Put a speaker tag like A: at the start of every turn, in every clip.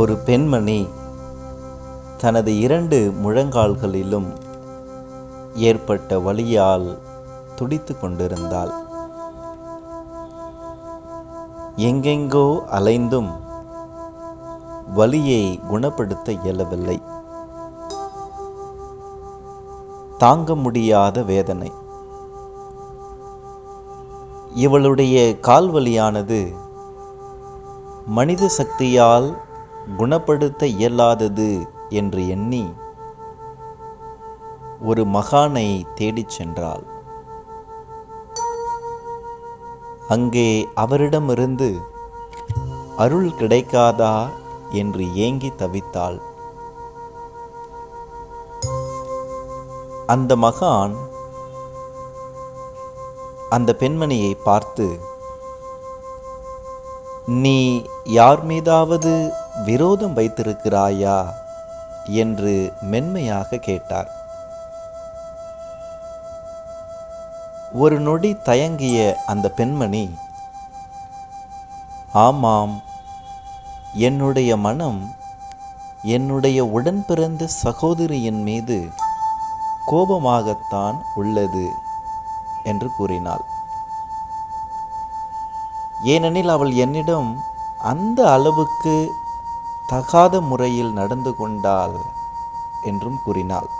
A: ஒரு பெண்மணி தனது இரண்டு முழங்கால்களிலும் ஏற்பட்ட வலியால் துடித்து கொண்டிருந்தாள். எங்கெங்கோ அலைந்தும் வலியை குணப்படுத்த இயலவில்லை. தாங்க முடியாத வேதனை. இவளுடைய கால்வலியானது மனித சக்தியால் குணப்படுத்த இயலாதது என்று எண்ணி ஒரு மகானை தேடிச் சென்றாள். அங்கே அவரிடமிருந்து அருள் கிடைக்காதா? என்று ஏங்கி தவித்தாள். அந்த மகான் அந்த பெண்மணியை பார்த்து நீ யார் மீதாவது விரோதம் வைத்திருக்கிறாயா? என்று மென்மையாக கேட்டார். ஒரு நொடி தயங்கிய அந்த பெண்மணி ஆமாம் என்னுடைய மனம் என்னுடைய உடன் பிறந்த சகோதரியின் மீது கோபமாகத்தான் உள்ளது என்று கூறினாள். ஏனெனில் அவள் என்னிடம் அந்த அளவுக்கு தகாத முறையில் நடந்து கொண்டாள் என்றும் கூறினாள்.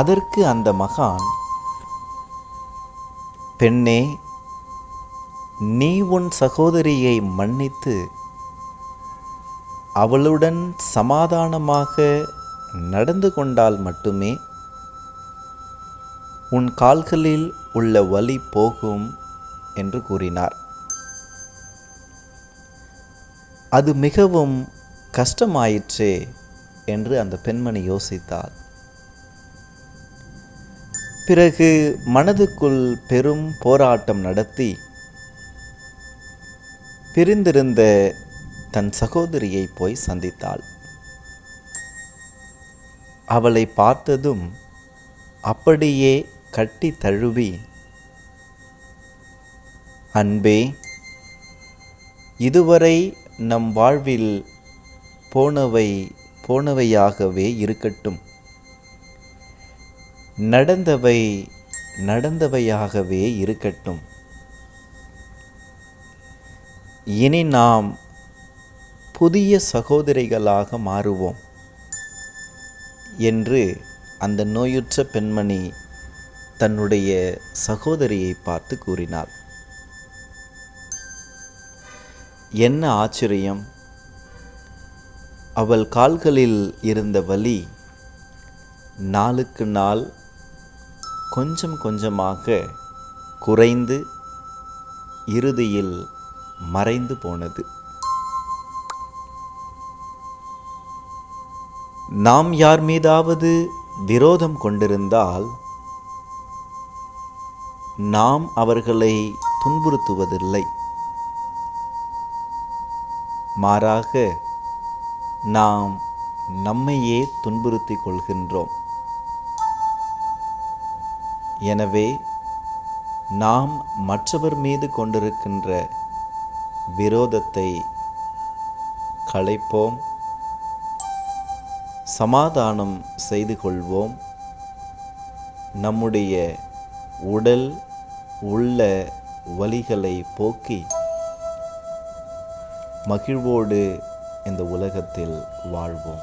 A: அதற்கு அந்த மகான் பெண்ணே நீ உன் சகோதரியை மன்னித்து அவளுடன் சமாதானமாக நடந்து கொண்டால் மட்டுமே உன் கால்களில் உள்ள வலி போகும் என்று கூறினார். அது மிகவும் கஷ்டமாயிற்றே என்று அந்த பெண்மணி யோசித்தாள். பிறகு மனதுக்குள் பெரும் போராட்டம் நடத்தி பிரிந்திருந்த தன் சகோதரியை போய் சந்தித்தாள். அவளை பார்த்ததும் அப்படியே கட்டி தழுவி அன்பே இதுவரை நம் வாழ்வில் போனவை போனவையாகவே இருக்கட்டும். நடந்தவை நடந்தவையாகவே இருக்கட்டும். இனி நாம் புதிய சகோதரிகளாக மாறுவோம் என்று அந்த நோயுற்ற பெண்மணி தன்னுடைய சகோதரியை பார்த்து கூறினாள். என்ன ஆச்சரியம்? அவள் கால்களில் இருந்த வலி நாளுக்கு நாள் கொஞ்சம் கொஞ்சமாக குறைந்து இறுதியில் மறைந்து போனது. நாம் யார் மீதாவது விரோதம் கொண்டிருந்தால் நாம் அவர்களை துன்புறுத்துவதில்லை. மாறாக நாம் நம்மையே துன்புறுத்திக் கொள்கின்றோம். எனவே நாம் மற்றவர் மீது கொண்டிருக்கின்ற விரோதத்தை களைப்போம் சமாதானம் செய்து கொள்வோம். நம்முடைய உடல் உள்ள வலிகளை போக்கி மகிழ்வோடு இந்த உலகத்தில் வாழ்வோம்.